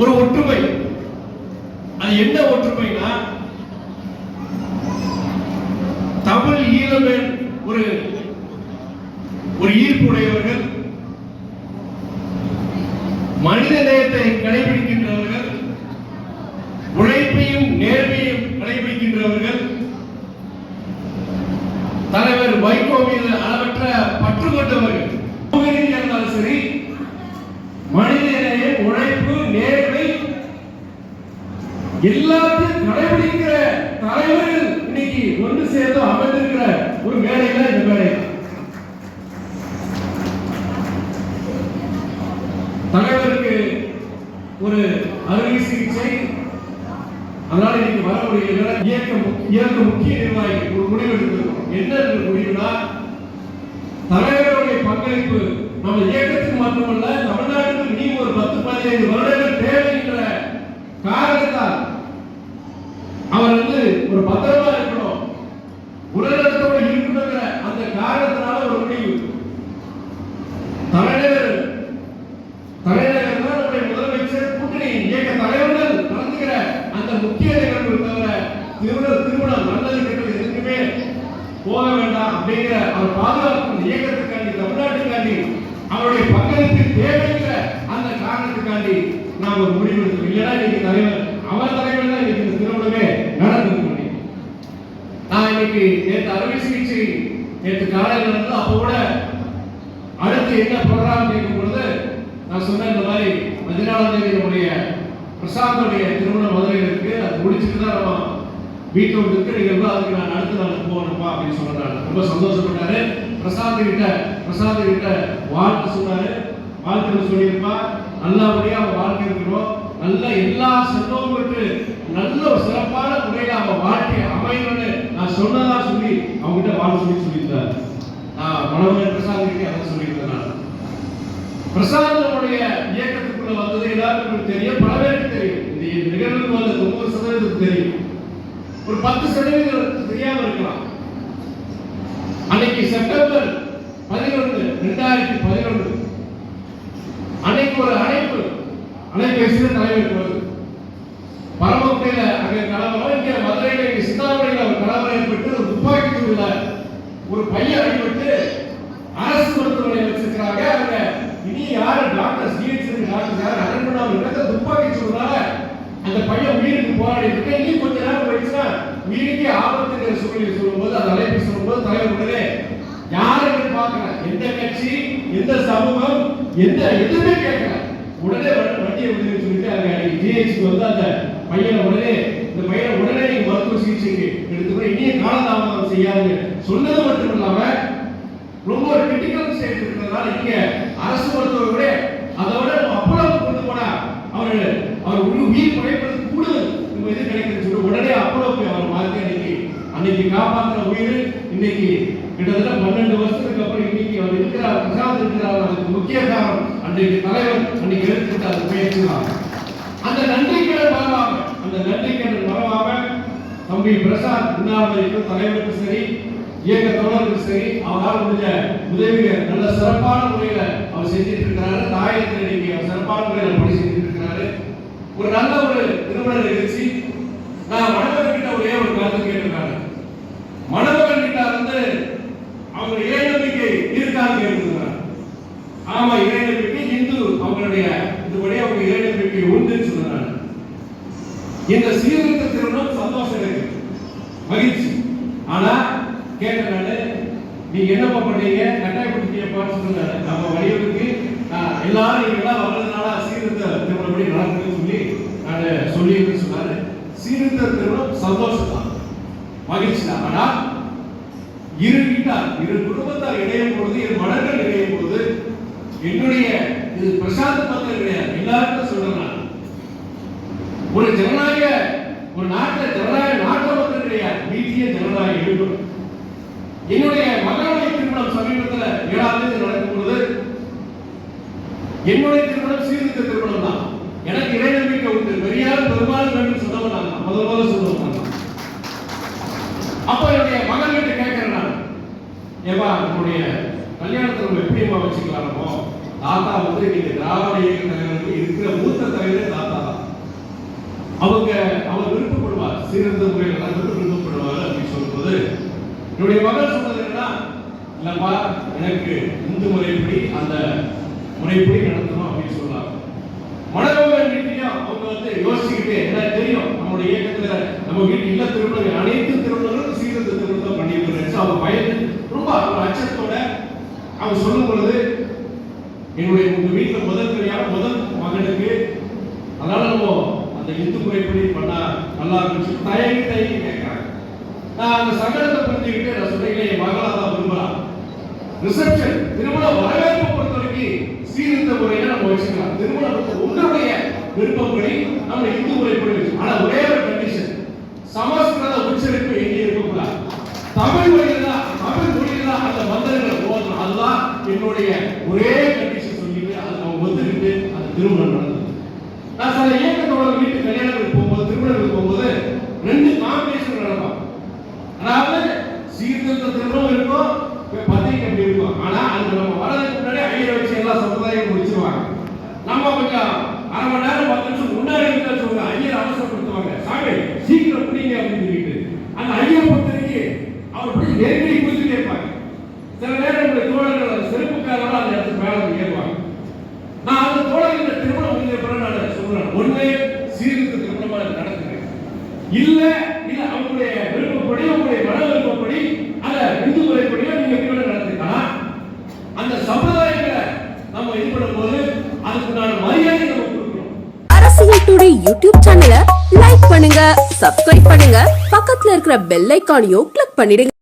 ஒரு ஒற்றுமை. அது என்ன ஒற்றுமைனா தமிழ் ஈழமேல் ஒரு ஒரு ஈர்ப்பு உடையவர்கள் மனித நேயத்தை கடைபிடிக்கின்றவர்கள் உழைப்பையும் நேர்மையும் கடைபிடிக்கின்றவர்கள் தலைவர் வைகோ மீது அளவற்ற பற்று கொண்டவர்கள். தலைவர்கள் இன்னைக்கு ஒன்று சேர்ந்து அமைந்திருக்கிற ஒரு மேடையில இந்த வேலை. தலைவருக்கு ஒரு அறுவை சிகிச்சை அதனால இன்னைக்கு வர முடியல இயக்க இயக்க முக்கிய நிர்வாகி ஒரு முடிவு எடுத்திருக்கோம். என்ன முடிவுனா தலைவருடைய பங்களிப்பு நம்ம இயக்கத்துக்கு மட்டுமல்ல தமிழ்நாட்டுக்கு நீ ஒரு பத்து பதினைந்து வருடங்கள் தேவைங்கிற காரணத்தால் ஒரு பத்திரமா இருக்கணும். உடல்நலத்தோடு இருக்கணுங்கிற அந்த காரணத்தினால ஒரு முடிவு. தலைநகர். தலைநகர் தான் நம்முடைய முதலமைச்சர் கூட்டணி. இயக்க தலைவர்கள் கலந்துகிற அந்த முக்கிய நிகழ்வு தவிர திருமணம் திருமணம் நல்லது கெட்டது எதுக்குமே போக வேண்டாம் அப்படிங்கிற அவர் பாதுகாப்பு இயக்கத்துக்காண்டி தமிழ்நாட்டுக்காண்டி அவருடைய பங்களிப்பு தேவைங்கிற அந்த காரணத்துக்காண்டி நாம் ஒரு முடிவு எடுத்தோம். இல்லைன்னா இன்னைக்கு தலைவர் அவர் தலைவர் தான் இன்னைக்கு இந்த திருமணமே நடந்திருக்கும் இன்னைக்கு. நாளைக்கு நேற்று அறுவை சிகிச்சை நேற்று காலையில் இருந்து அப்போ கூட அடுத்து என்ன ப்ரோக்ராம் கேட்கும் பொழுது நான் சொன்னேன் இந்த மாதிரி பதினாலாம் தேதி நம்முடைய பிரசாந்தோடைய திருமண மதுரையில் இருக்கு. அது முடிச்சுட்டு தான் நம்ம வீட்டில் ஒன்று இருக்கு நீங்கள் அதுக்கு நான் அடுத்த நாள் போகணும்ப்பா அப்படின்னு சொன்னாரு ரொம்ப சந்தோஷப்பட்டாரு. பிரசாந்த் கிட்ட பிரசாந்த் கிட்ட வாழ்த்து சொன்னாரு. வாழ்த்து சொல்லியிருப்பா. நல்லபடியா அவன் வாழ்க்கை இருக்கிறோம். நல்ல எல்லா செல்வமும் பெற்று நல்ல ஒரு சிறப்பான முறையில் அவன் வாழ்க்கை அமையணும்னு நான் சொன்னதா சொல்லி அவங்ககிட்ட வாழ சொல்லி சொல்லியிருந்தார். நான் மனோகரன் பிரசாத் கிட்டே அதை சொல்லியிருந்தேன் நான். பிரசாந்தனுடைய இயக்கத்துக்குள்ள வந்தது எல்லாருக்கும் தெரியும். பல பேருக்கு தெரியும். இந்த நிகழ்வுக்கு வந்த தொண்ணூறு சதவீதத்துக்கு தெரியும். ஒரு பத்து சதவீதம் தெரியாம இருக்கலாம். அன்னைக்கு செப்டம்பர் பதினொன்று ரெண்டாயிரத்தி பதினொன்று அன்னைக்கு ஒரு அழைப்பு அலைபேசியில் தலைவர் வருது பரமக்குடியில அங்கே கலவரம். இங்கே மதுரையில இங்கே சிந்தாமணியில ஒரு கலவரம் ஏற்பட்டு ஒரு துப்பாக்கி சூடுல ஒரு பையன் அடிபட்டு அரசு மருத்துவமனையில் வச்சிருக்கிறாங்க. அவங்க இனி யாரு டாக்டர் சிஹெச் டாக்டர் யாரு? அட்டன் பண்ணாம துப்பாக்கி சூடுனால அந்த பையன் உயிருக்கு போராடி இருக்கு. இனி கொஞ்ச நேரம் போயிடுச்சுன்னா உயிருக்கே ஆபத்துங்கிற சூழ்நிலை சொல்லும்போது அந்த அழைப்பு சொல்லும்போது தலைவர் உடனே யாருன்னு பார்க்கல. எந்த கட்சி எந்த சமூகம் எந்த எதுவுமே கேட்கல. உடனே வண்டி- வண்டியை விடுன்னு சொல்லிட்டு அங்க ஜிஹெச்சுக்கு வந்து அந்த பையனை உடனே இந்த பையனை உடனே நீங்க மருத்துவ சிகிச்சைக்கு எடுத்துக்கணும். இனிய காலதாமதம் செய்யாது சொன்னது மட்டும் இல்லாம ரொம்ப ஒரு கிரிட்டிக்கல் ஸ்டேஜ் இருக்கிறதுனால இங்க அரசு மருத்துவரை கூட அதை விட நம்ம அப்பளம் கொண்டு போனா அவர் அவர் உயிர் உயிர் குறைப்பதற்கு கூடுதல். நம்ம இது கிடைக்குதுன்னு சொல்லி உடனே அப்பளம் போய் அவர் மாற்றி அன்னைக்கு அன்னைக்கு காப்பாற்றுற உயிர் இன்னைக்கு கிட்டத்தட்ட பன்னெண்டு வருஷத்துக்கு அப்புறம் இன்னைக்கு அவர் இருக்கிறார் பிரசாந்த் இருக்கிறார் அதுக்கு முக்கிய காரணம் அன்றைக்கு தலைவர் அன்னைக்கு எடுத்துக்கிட்ட அந்த முயற்சி அந்த நன்றிக்கடன் மறவாம அந்த நன்றிக்கடன் மறவாம தம்பி பிரசாத் உண்ணாவிரதம் தலைவருக்கு சரி இயக்க தொடருக்கு சரி அவரால் முடிஞ்ச உதவிகள் நல்ல சிறப்பான முறையில அவர் செஞ்சுட்டு இருக்கிறாரு தாயத்தில் இன்னைக்கு அவர் சிறப்பான முறையில் பணி செஞ்சுட்டு இருக்கிறாரு ஒரு நல்ல ஒரு திருமண நிகழ்ச்சி. நான் மணமகன் ஒரே ஒரு கருத்து கேட்டிருக்காங்க மணமகன் கிட்ட வந்து அவங்க இறை நம்பிக்கை இருக்கான்னு கேட்டிருக்காங்க ஆமா இறை நம்பிக்கை இந்து அவங்களுடைய இதுபடி அவங்க இறை நம்பிக்கை உண்டுன்னு சொன்னாங்க இந்த சீர்திருத்த திருமணம் சந்தோஷம் இருக்கு மகிழ்ச்சி. ஆனா கேட்ட நானு நீங்க என்னப்பா பண்ணீங்க? கட்டாயப்படுத்தியப்பான்னு சொன்னாரு. நம்ம வடிவத்துக்கு எல்லாரும் நீங்க வர்றதுனால சீர்திருத்த திருமணப்படி நடக்குதுன்னு சொல்லி நான் சொல்லி சொன்னாரு. சீர்திருத்த திருமணம் சந்தோஷம் தான். மகிழ்ச்சி தான். ஆனா இரு இரு குடும்பத்தார் இணையும் பொழுது இரு மனங்கள் இணையும் பொழுது என்னுடைய இது பிரசாந்த பத்திரம் கிடையாது. எல்லாருக்கும் சொல்றேன் ஒரு ஜனநாயக ஒரு நாட்டில் ஜனநாயக நாட்டை பத்திரம் கிடையாது. வீட்டிலேயே ஜனநாயகம் இருக்கும் என்னுடைய மகனுடைய திருமணம் சமீபத்தில் ஏழாம் தேதி நடக்கும் பொழுது என்னுடைய திருமணம் சீர்திருத்த திருமணம் தான். எனக்கு இடைநம்பிக்கை உண்டு. பெரியார் பெருமாள் வேண்டும் சொன்னவன் நான் முதல் முதல்ல சொன்னவன் நான் அப்ப என்னுடைய மகன் கிட்ட கேட்கிறேன் நான். ஏவா நம்முடைய கல்யாணத்தை நம்ம எப்படிமா வச்சுக்கலாமோ தாத்தா வந்து நீங்க திராவிட இயக்க தலைவருக்கு இருக்கிற மூத்த தலைவரே தாத்தா தான். அவங்க அவர் விருப்பப்படுவார். சீர்திருத்த முறையில் நடந்து விருப்பப்படுவார் அப்படின்னு சொல்லும்போது என்னுடைய மகள் சொன்னது என்னன்னா இல்லப்பா எனக்கு இந்து முறைப்படி அந்த முறைப்படி நடத்தணும் அப்படின்னு சொல்லலாம் மனோகரன் வீட்லயும் அவங்க வந்து யோசிச்சுக்கிட்டு என்ன தெரியும் நம்மளுடைய இயக்கத்துல நம்ம வீட்டு இல்ல திருமணங்கள் அனைத்து திருமணங்களும் சீர்திருத்த திருமணம் பண்ணி அவங்க பயந்து ரொம்ப அச்சத்தோட அவர் சொல்லும் பொழுது என்னுடைய உங்க வீட்டில் முதல் கிடையாது முதல் மகனுக்கு அதனால நம்ம அந்த இந்து முறைப்படி பண்ணா நல்லா இருந்துச்சு தயங்கி தயங்கி கேட்கிறாங்க நான் அந்த சங்கடத்தை புரிஞ்சுக்கிட்டு நான் சொன்னீங்களே என் மகளா தான் விரும்பலாம். ரிசப்ஷன் திருமண வரவேற்பு பொறுத்த வரைக்கும் சீர்திருத்த முறையில நம்ம வச்சுக்கலாம். திருமணம் உங்களுடைய விருப்பப்படி நம்ம இந்து முறைப்படி வச்சு ஆனா ஒரே ஒரு கண்டிஷன் சமஸ்கிருத உச்சரிப்பு எங்கே இருக்கக்கூடாது தமிழ் மொழியில தான் தமிழ் மொழியில தான் அந்த மந்திரங்களை ஓதணும் அதுதான் என்னுடைய ஒரே கண்டிஷன் சொல்லிட்டு அதை அவங்க ஒத்துக்கிட்டு அந்த திருமணம் நடந்தது. நான் சில இயக்கத்தோட வீட்டு கல்யாணத்துக்கு போகும்போது திருமணத்துக்கு போகும்போது ரெண்டு காம்பினேஷன் நடக்கும். அதாவது சீர்திருத்த திருமணம் இருக்கும் பத்திரிக்கை இருக்கும்? ஆனா அதுக்கு நம்ம வரதுக்கு முன்னாடி ஐயரை வச்சு எல்லா சம்பிரதாயம் முடிச்சிருவாங்க நம்ம கொஞ்சம் அரை மணி நேரம் பத்து நிமிஷம் முன்னாடி இருந்தா சொல்லுங்க ஐயர் அவசரப்படுத்துவாங்க சாமி சீக்கிரம் பிடிங்க அப்படின்னு சொல்லிட்டு அந்த ஐயர் பொறுத்தவரைக்கு அவர் போய் நெருங்கி குதிச்சுட்டே இருப்பாங்க சில நேரம் உங்களுடைய தோழர்கள் அந்த செருப்புக்காரலாம் அந்த இடத்துக்கு மேல வந்து ஏறுவாங்க நான் அந்த தோழர்கள் திருமணம் முடிஞ்ச பிறகு நான் சொல்றேன் ஒண்ணு சீர்திருத்த திருமணமா இது நடக்குது இல்ல இல்ல அவங்களுடைய விருப்பப்படி அவங்களுடைய மன விருப்பப்படி அத இந்து முறைப்படியா நீங்க திருமணம் நடத்திக்கலாம். அந்த சமுதாயங்களை நம்ம இது பண்ணும் போது அதுக்குண்டான மரியாதை நம்ம கொடுக்கணும். அரசியல் டுடே யூடியூப் சேனலை லைக் பண்ணுங்க சப்ஸ்கிரைப் பண்ணுங்க. பக்கத்துல இருக்கிற பெல் ஐக்கானையும் கிளிக் பண்ணிடுங்க.